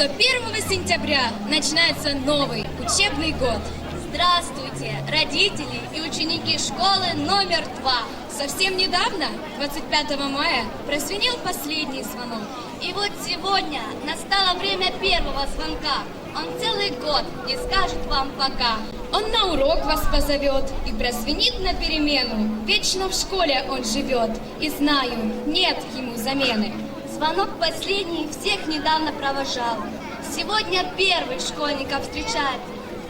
что 1 сентября начинается новый учебный год. Здравствуйте, родители и ученики школы номер два. Совсем недавно, 25 мая, прозвенел последний звонок. И вот сегодня настало время первого звонка. Он целый год не скажет вам пока. Он на урок вас позовет и прозвенит на перемену. Вечно в школе он живет, и знаю, нет ему замены. Звонок последний всех недавно провожал. Сегодня первый школьников встречает.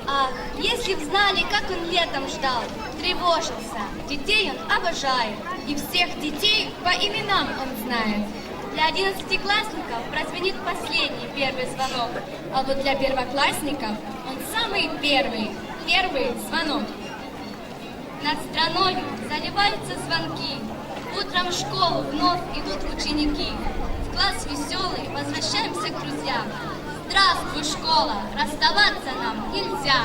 Ах, если б знали, как он летом ждал, тревожился. Детей он обожает. И всех детей по именам он знает. Для одиннадцатиклассников прозвенит последний первый звонок. А вот для первоклассников он самый первый, первый звонок. Над страной заливаются звонки. Утром в школу вновь идут ученики. В класс веселый возвращаемся к друзьям. Здравствуй, школа, расставаться нам нельзя.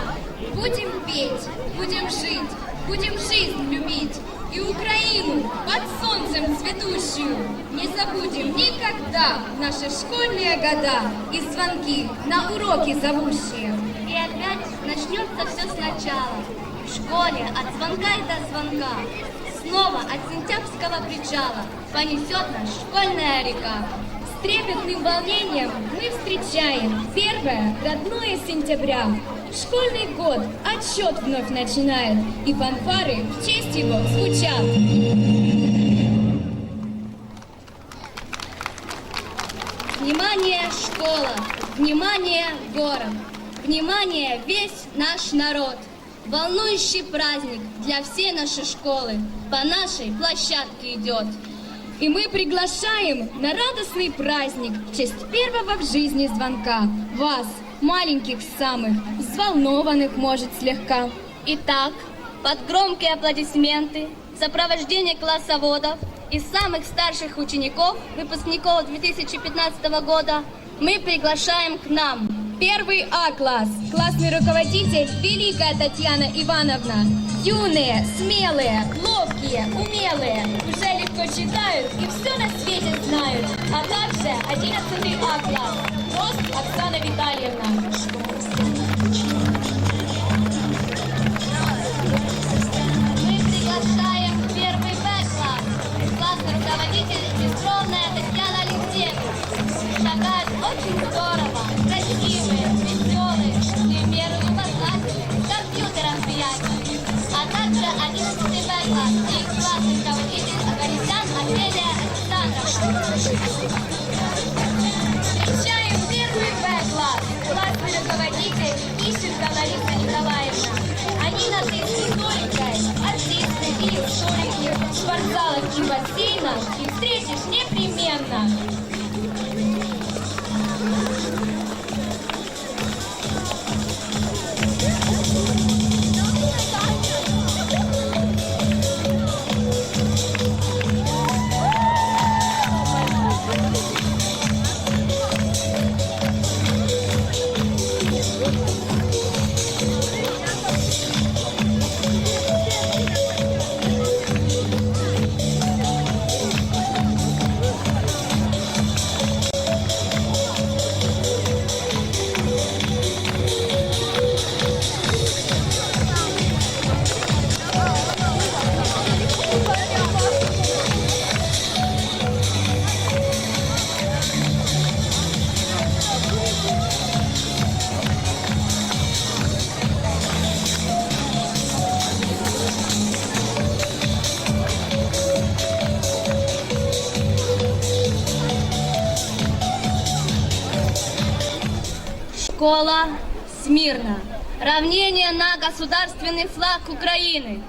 Будем петь, будем жить, будем жизнь любить. И Украину под солнцем цветущую не забудем никогда наши школьные года и звонки на уроки зовущие. И опять начнется все сначала. В школе от звонка и до звонка. Снова от сентябрьского причала понесет нас школьная река. С трепетным волнением мы встречаем первое родное сентября. Школьный год отсчет вновь начинает, и фанфары в честь его звучат. Внимание, школа! Внимание, город! Внимание, весь наш народ! Волнующий праздник для всей нашей школы по нашей площадке идет. И мы приглашаем на радостный праздник в честь первого в жизни звонка вас, маленьких самых, взволнованных, может, слегка. Итак, под громкие аплодисменты, в сопровождении классоводов и самых старших учеников, выпускников 2015 года, мы приглашаем к нам Первый А-класс. Классный руководитель Великая Татьяна Ивановна. Юные, смелые, ловкие, умелые. Уже легко читают и все на свете знают. А также 11 А-класс. Рост Оксана Витальевна. Встречаем первый Б-класс. Классный руководитель Ищенко Лариса Николаевна. Они нас и историкой, артисты и шурики, в спортзалах и бассейнах и встретишь непременно. Школа Смирно. Равнение на государственный флаг Украины.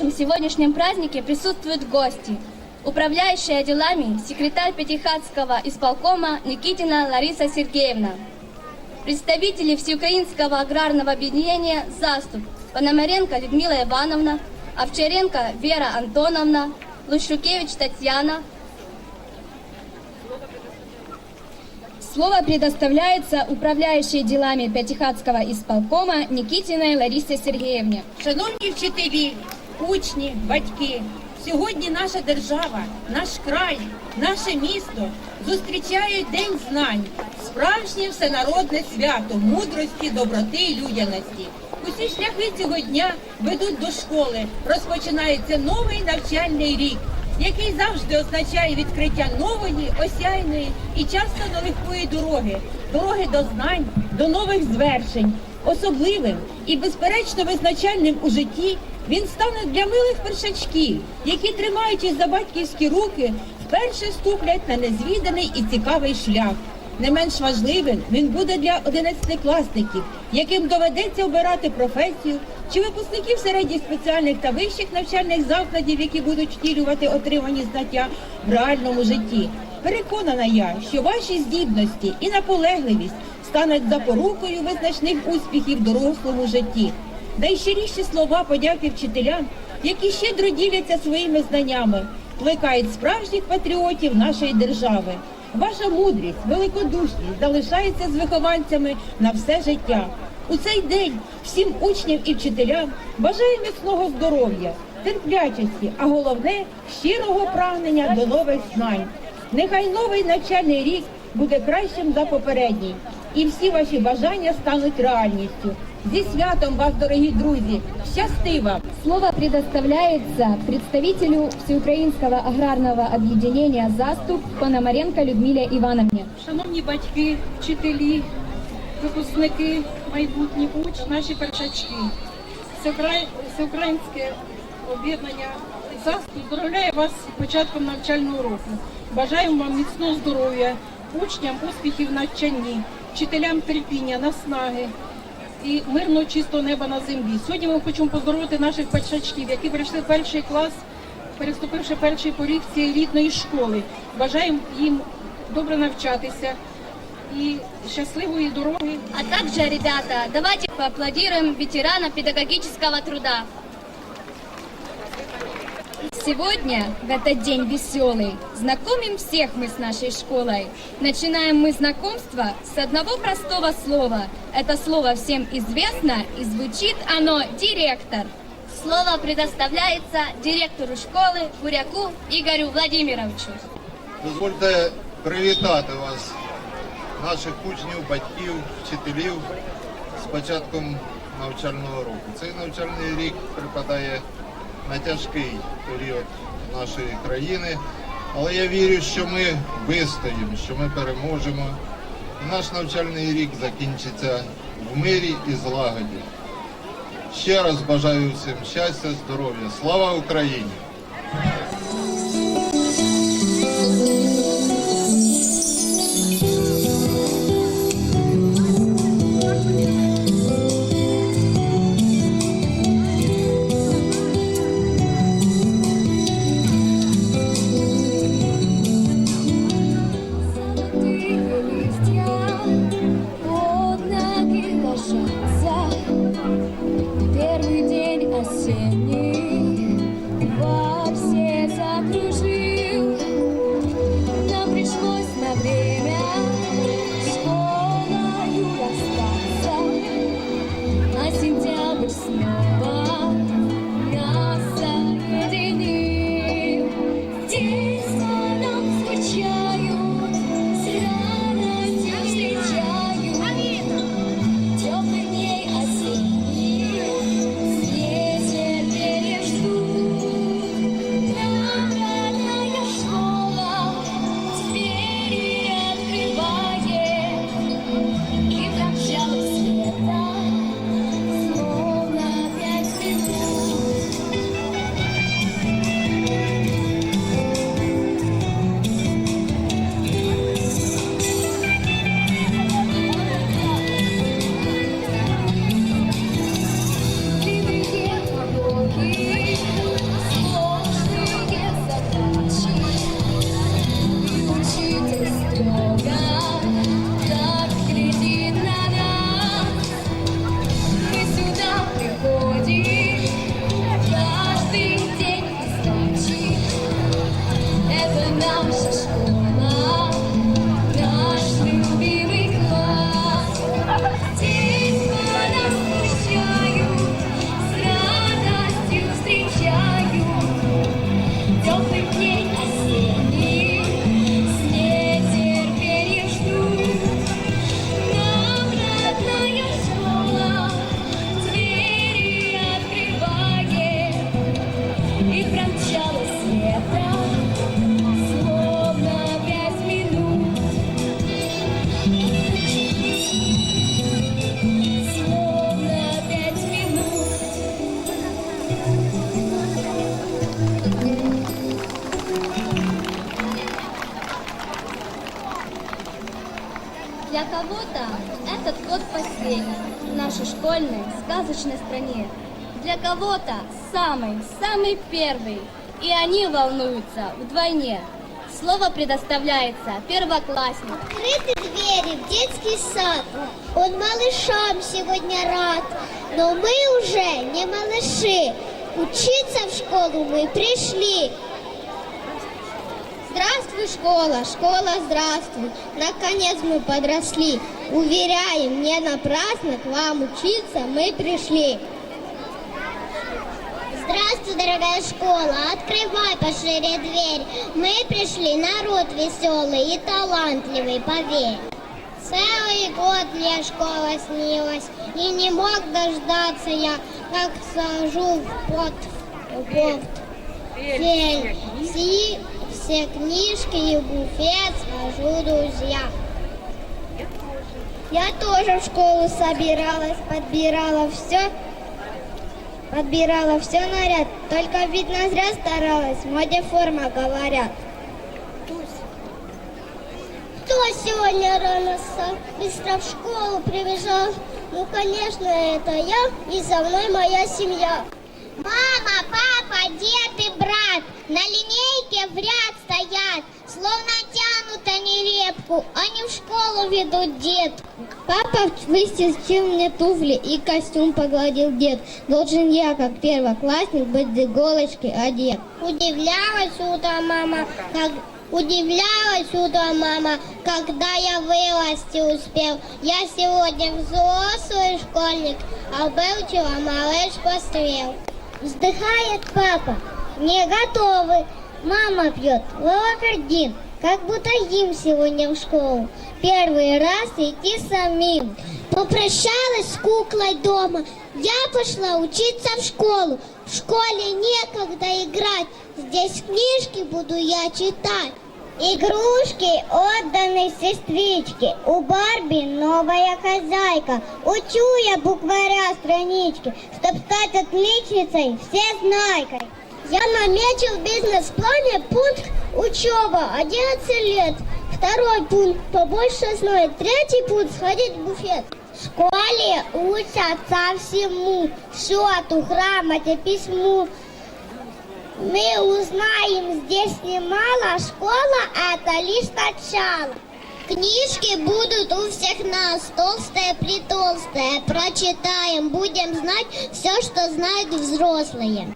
Нашем сегодняшнем празднике присутствуют гости. Управляющая делами секретарь Пятихатского исполкома Никитина Лариса Сергеевна. Представители Всеукраинского аграрного объединения «Заступ» Пономаренко Людмила Ивановна, Овчаренко Вера Антоновна, Лущукевич Татьяна, Слово предоставляется управляющей делами Пятихатского исполкома Никитиной Ларисе Сергеевне. Шановні вчителі, учні, батьки, сьогодні наша держава, наш край, наше місто зустрічають День знань, справжнє всенародне свято мудрості, доброти і людяності. Усі шляхи цього дня ведуть до школи. Розпочинається новий навчальний рік, який завжди означає відкриття нової, осяйної і часто нелегкої дороги, дороги до знань, до нових звершень. Особливим і безперечно визначальним у житті він стане для милих першачків, які, тримаючись за батьківські руки, вперше ступлять на незвіданий і цікавий шлях. Не менш важливим він буде для одинадцятикласників, яким доведеться обирати професію, чи випускників середніх спеціальних та вищих навчальних закладів, які будуть втілювати отримані знаття в реальному житті. Переконана я, що ваші здібності і наполегливість стануть запорукою визначних успіхів в дорослому житті. Найщиріші слова подяки вчителям, які щедро діляться своїми знаннями, плекають справжніх патріотів нашої держави. Ваша мудрість, великодушність залишається з вихованцями на все життя. У цей день всім учням і вчителям бажаю міцного здоров'я, терплячості, а головне щирого прагнення до нових знань. Нехай новий навчальний рік буде кращим за попередній, і всі ваші бажання стануть реальністю. Зі святом вас, дорогі друзі! Щасти вам! Слово предоставляется представителю Всеукраинского аграрного объединения «Заступ» Пономаренко Людмиле Ивановне. Шановні батьки, вчителі, випускники, майбутні учні, наші першачки. Всеукраїнське об'єднання ЗАС поздравляє вас з початком навчального року. Бажаємо вам міцного здоров'я, учням успіхів в навчанні, вчителям терпіння, наснаги і мирно чистого неба на землі. Сьогодні ми хочемо поздоровити наших першачків, які прийшли перший клас, переступивши перший поріг цієї рідної школи. Бажаємо їм добре навчатися і щасливої дороги. а також, ребята, давайте поаплодируем ветерана педагогического труда. Сегодня, в этот день веселый, знакомим всех мы с нашей школой. Начинаем мы знакомство с одного простого слова. Это слово всем известно и звучит оно «директор». Слово предоставляется директору школы Буряку Игорю Владимировичу. Дозвольте привітати вас, наших учнів, батьків, вчителів з початком навчального року. Цей навчальний рік припадає на тяжкий період нашої країни, але я вірю, що ми вистоїмо, що ми переможемо. Наш навчальний рік закінчиться в мирі і злагоді. Ще раз бажаю всім щастя, здоров'я. Слава Україні! Кого-то самый, самый первый. И они волнуются вдвойне. Слово предоставляется первокласснику. Открыты двери в детский сад. Он малышам сегодня рад. Но мы уже не малыши. Учиться в школу мы пришли. Здравствуй, школа, школа, здравствуй. Наконец мы подросли. Уверяем, не напрасно к вам учиться мы пришли. Здравствуй, дорогая школа, открывай пошире дверь. Мы пришли, народ веселый и талантливый, поверь. Целый год мне школа снилась, и не мог дождаться я, как сажу в пот, в пот. Фель. Си, все книжки и буфет сложу, друзья. Я тоже в школу собиралась, подбирала все, подбирала все наряд, только видно зря старалась, моде форма говорят. Кто сегодня рано со- быстро в школу прибежал? Ну, конечно, это я и со мной моя семья. Мама, папа, дед и брат на линейке в ряд стоят, словно тянут они репку, они в школу ведут дед. Папа выстирал мне туфли и костюм погладил дед. Должен я, как первоклассник, быть с иголочки одет. Удивлялась утром мама, как Удивлялась утром мама, когда я вырасти успел. Я сегодня взрослый школьник, а был вчера малыш пострел. Вздыхает папа, не готовы. Мама пьет локардин, как будто им сегодня в школу. Первый раз идти самим. Попрощалась с куклой дома. Я пошла учиться в школу. В школе некогда играть. Здесь книжки буду я читать. Игрушки отданы сестричке. У Барби новая хозяйка. Учу я букваря странички, чтоб стать отличницей, все знайкой. Я наметил в бизнес-плане пункт учеба 11 лет. Второй пункт побольше знает. Третий пункт сходить в буфет. В школе учатся всему, счету, грамоте, письму. Мы узнаем здесь немало, школа это лишь начало. Книжки будут у всех нас, толстые притолстые. Прочитаем, будем знать все, что знают взрослые.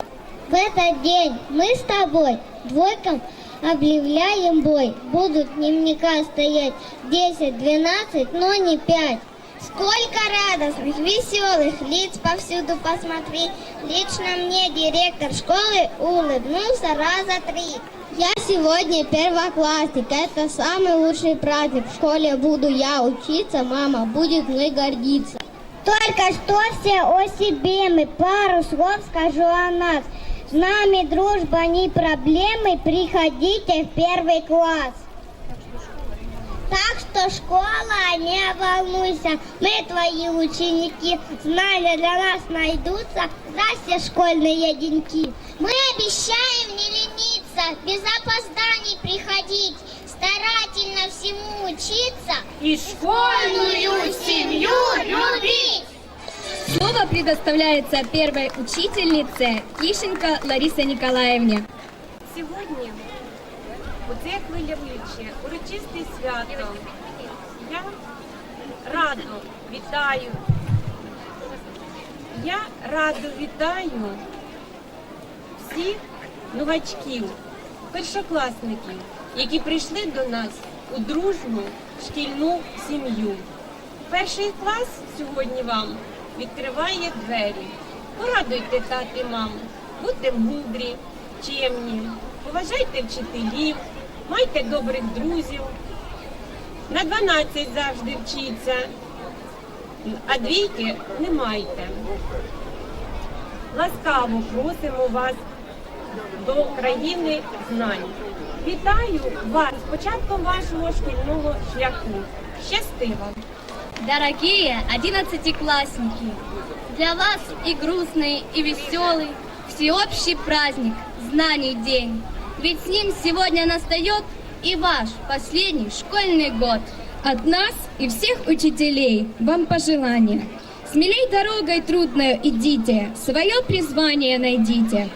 В этот день мы с тобой двойкам объявляем бой. Будут дневника стоять 10-12, но не 5. Сколько радостных, веселых лиц повсюду посмотри. Лично мне директор школы улыбнулся раза три. Я сегодня первоклассник, это самый лучший праздник. В школе буду я учиться, мама будет мной гордиться. Только что все о себе мы пару слов скажу о нас. Нами дружба не проблемы, приходите в первый класс. Так что школа, не волнуйся, мы твои ученики, знания для нас найдутся, здрасте, школьные деньки. Мы обещаем не лениться, без опозданий приходить, старательно всему учиться И школьную семью любить. Слово предоставляется первой учительнице Кишенко Ларисе Николаевне. Сьогодні, у це хвилююче, урочисте свято, я радо вітаю. Я радо вітаю всіх новачків, першокласників, які прийшли до нас у дружну шкільну сім'ю. Перший клас сьогодні вам відкриває двері. Порадуйте тати маму, будьте мудрі, чемні, поважайте вчителів, майте добрих друзів. На 12 завжди вчіться, а двійки не майте. Ласкаво просимо вас до країни знань. Вітаю вас з початком вашого шкільного шляху. Щасти вам! Дорогие одиннадцатиклассники, для вас и грустный, и веселый, всеобщий праздник, знаний день. Ведь с ним сегодня настает и ваш последний школьный год. От нас и всех учителей вам пожелание. Смелей дорогой трудной идите, свое призвание найдите.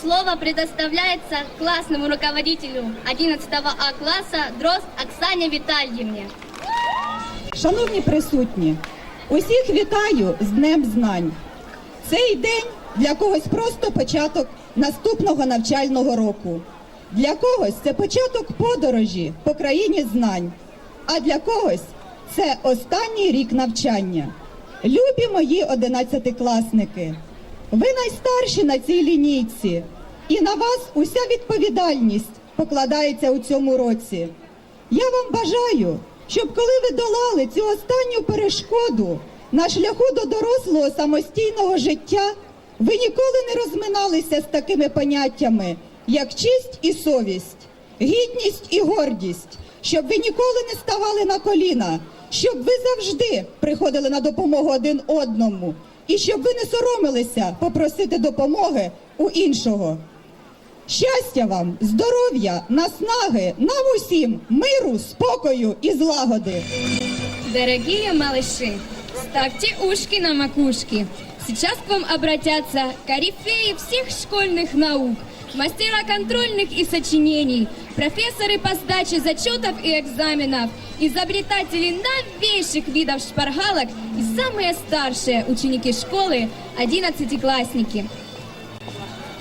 Слово предоставляется классному руководителю 11 А класса Дрозд Оксане Витальевне. Шановні присутні, усіх вітаю з Днем Знань. Цей день для когось просто початок наступного навчального року. Для когось це початок подорожі по країні знань, а для когось це останній рік навчання. Любі мої одинадцятикласники, ви найстарші на цій лінійці, і на вас уся відповідальність покладається у цьому році. Я вам бажаю, щоб коли ви долали цю останню перешкоду на шляху до дорослого самостійного життя, ви ніколи не розминалися з такими поняттями, як честь і совість, гідність і гордість, щоб ви ніколи не ставали на коліна, щоб ви завжди приходили на допомогу один одному, і щоб ви не соромилися попросити допомоги у іншого. Щастя вам, здоров'я, наснаги, нам усім, миру, спокою і злагоди. Дорогие малыши, ставьте ушки на макушки. Сейчас к вам обратятся корифеи всех школьных наук, мастера контрольных и сочинений, профессоры по сдаче зачетов и экзаменов, изобретатели новейших видов шпаргалок и самые старшие ученики школы – одиннадцатиклассники.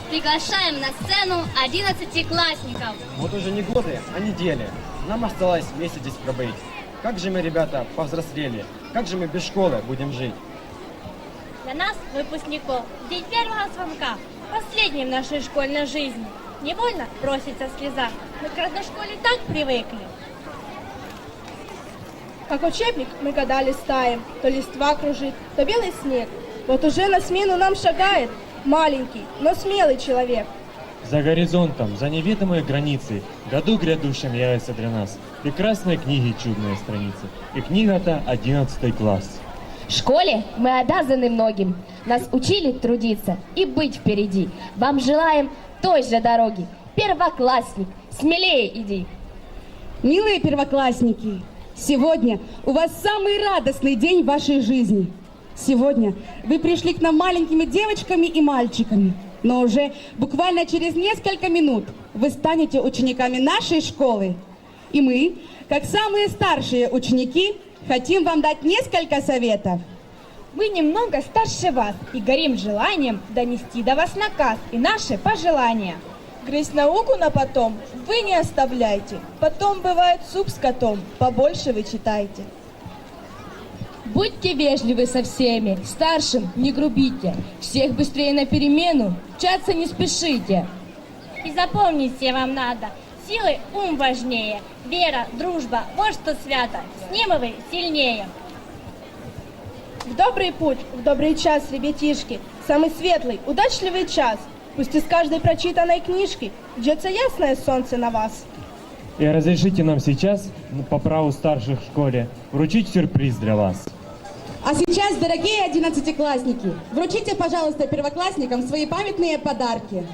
Приглашаем на сцену 11-классников. Вот уже не годы, а недели. Нам осталось месяц здесь пробыть. Как же мы, ребята, повзрослели? Как же мы без школы будем жить? Для нас, выпускников, день первого звонка, последний в нашей школьной жизни. Невольно просится слеза. Мы к родной школе так привыкли. Как учебник мы года листаем, то листва кружит, то белый снег. Вот уже на смену нам шагает маленький, но смелый человек. За горизонтом, за неведомой границей, году грядущем явятся для нас прекрасные книги чудные страницы. И книга-то 11 класс. В школе мы обязаны многим. Нас учили трудиться и быть впереди. Вам желаем той же дороги. Первоклассник, смелее иди. Милые первоклассники, сегодня у вас самый радостный день в вашей жизни. Сегодня вы пришли к нам маленькими девочками и мальчиками, но уже буквально через несколько минут вы станете учениками нашей школы. И мы, как самые старшие ученики, хотим вам дать несколько советов. Мы немного старше вас и горим желанием донести до вас наказ и наши пожелания. Грызть науку на потом вы не оставляйте. Потом бывает суп с котом, побольше вы читайте. Будьте вежливы со всеми, старшим не грубите. Всех быстрее на перемену, учаться не спешите. И запомните вам надо, силы ум важнее, вера, дружба, вот что свято, с ним вы сильнее. В добрый путь, в добрый час, ребятишки, самый светлый, удачливый час. Пусть из каждой прочитанной книжки ждется ясное солнце на вас. И разрешите нам сейчас, по праву старших в школе, вручить сюрприз для вас. А сейчас, дорогие одиннадцатиклассники, вручите, пожалуйста, первоклассникам свои памятные подарки.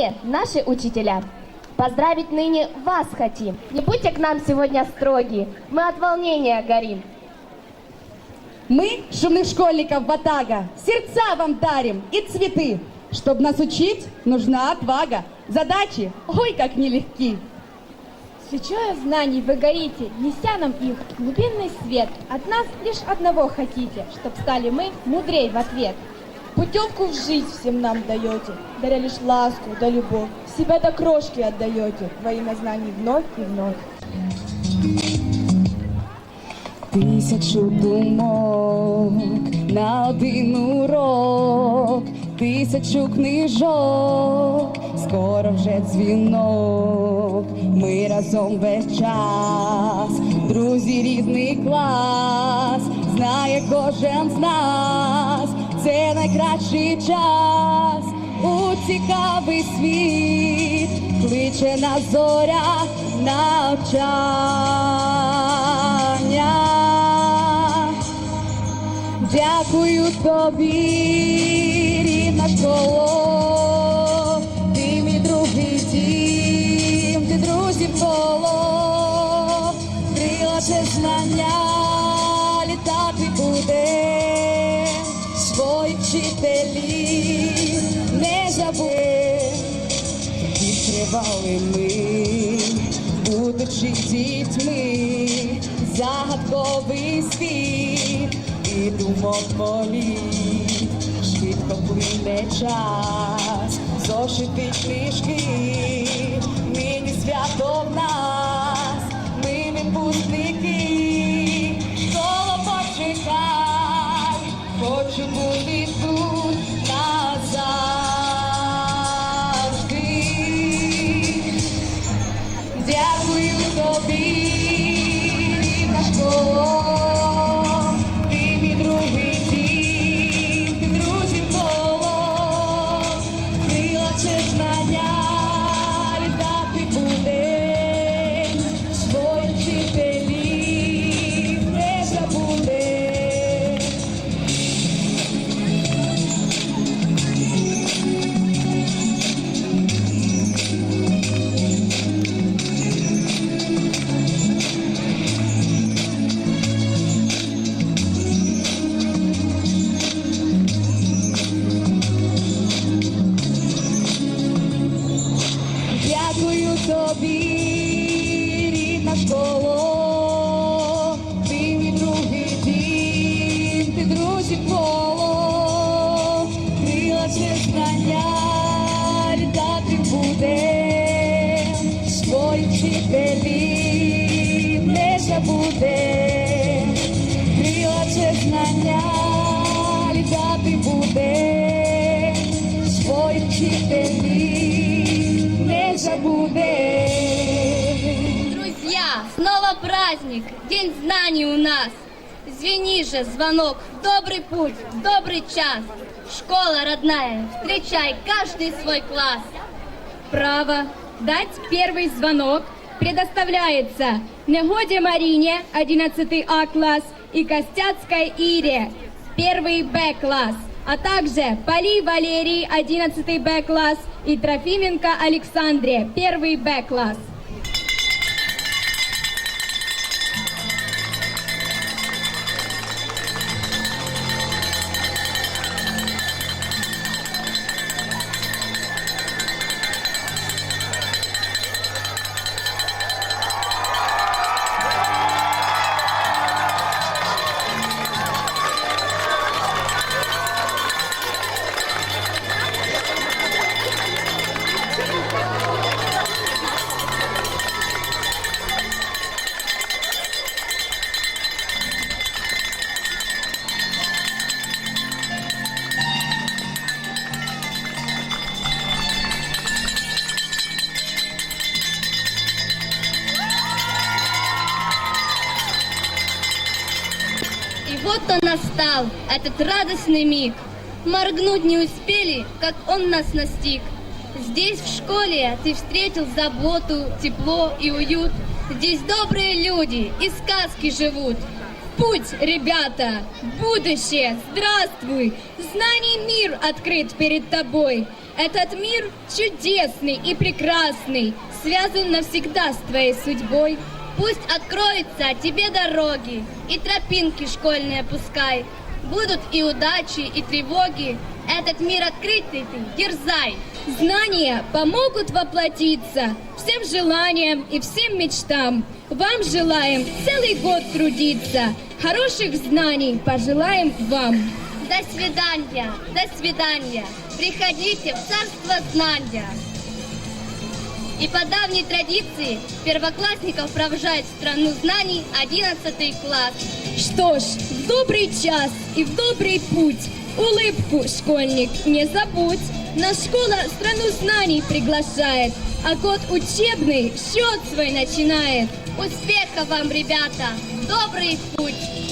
Родные, наши учителя, поздравить ныне вас хотим. Не будьте к нам сегодня строги, мы от волнения горим. Мы, шумных школьников Батага, сердца вам дарим и цветы. Чтоб нас учить, нужна отвага. Задачи, ой, как нелегки. Свечою знаний вы горите, неся нам их глубинный свет. От нас лишь одного хотите, чтоб стали мы мудрей в ответ. Путевку в жизнь всем нам даете, даря лишь ласку да любовь. Себя до крошки отдаете во имя знаний вновь и вновь. Тисячу думок на один урок, тисячу книжок, скоро вже дзвінок. Ми разом весь час, друзі, рідний клас, знає кожен з нас, Це найкращий час у цікавий світ, кличе нас зоря навчання. Дякую тобі, рідна школо, ти мій другий дім, ти друзів коло, Відкривали ми, будучи дітьми, загадковий світ і думок політ, швидко плине час, зошити книжки, Звени же звонок, добрый путь, добрый час. Школа родная, встречай каждый свой класс. Право дать первый звонок предоставляется Негоде Марине, 11 А класс, и Костяцкой Ире, 1 Б класс, а также Поли Валерий, 11 Б класс, и Трофименко Александре, 1 Б класс. Настал, этот радостный миг. Моргнуть не успели, как он нас настиг. Здесь, в школе, ты встретил заботу, тепло и уют. Здесь добрые люди и сказки живут. Путь, ребята, будущее, здравствуй! Знаний мир открыт перед тобой. Этот мир чудесный и прекрасный, связан навсегда с твоей судьбой. Пусть откроются тебе дороги и тропинки школьные пускай. Будут и удачи, и тревоги. Этот мир открытый ты, дерзай. Знания помогут воплотиться всем желаниям и всем мечтам. Вам желаем целый год трудиться. Хороших знаний пожелаем вам. До свидания, до свидания. Приходите в царство знания. И по давней традиции первоклассников провожает в страну знаний 11 класс. Что ж, в добрый час и в добрый путь Улыбку, школьник, не забудь Наша школа страну знаний приглашает А год учебный счет свой начинает Успехов вам, ребята! Добрый путь!